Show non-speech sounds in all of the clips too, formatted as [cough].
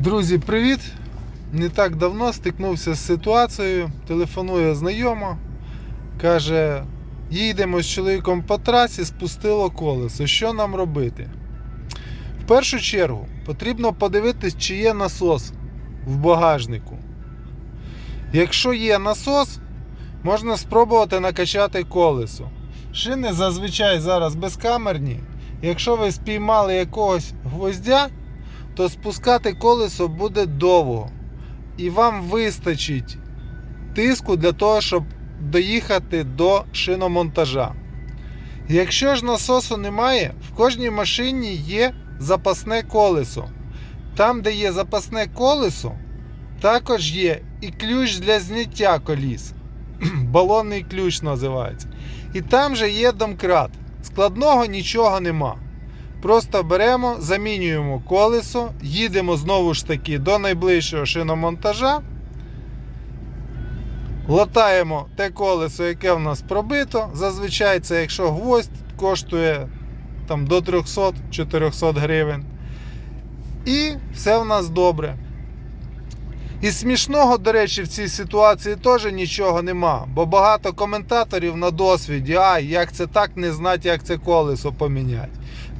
Друзі, привіт! Не так давно стикнувся з ситуацією. Телефонує знайома, каже: їдемо з чоловіком по трасі, спустило колесо. Що нам робити? В першу чергу потрібно подивитись, чи є насос в багажнику. Якщо є насос, можна спробувати накачати колесо. Шини зазвичай зараз безкамерні. Якщо ви спіймали якогось гвоздя, то спускати колесо буде довго. І вам вистачить тиску для того, щоб доїхати до шиномонтажа. Якщо ж насосу немає, в кожній машині є запасне колесо. Там, де є запасне колесо, також є і ключ для зняття коліс. [clears throat] Балонний ключ називається. І там же є домкрат. Складного нічого нема. Просто беремо, замінюємо колесо, їдемо знову ж таки до найближчого шиномонтажа. Латаємо те колесо, яке в нас пробито. Зазвичай це, якщо гвоздь, коштує там, до 300-400 гривень. І все в нас добре. І смішного, до речі, в цій ситуації теж нічого нема, бо багато коментаторів на досвіді, ай, як це так не знати, як це колесо поміняти.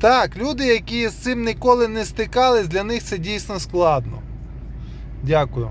Так, люди, які з цим ніколи не стикались, для них це дійсно складно. Дякую.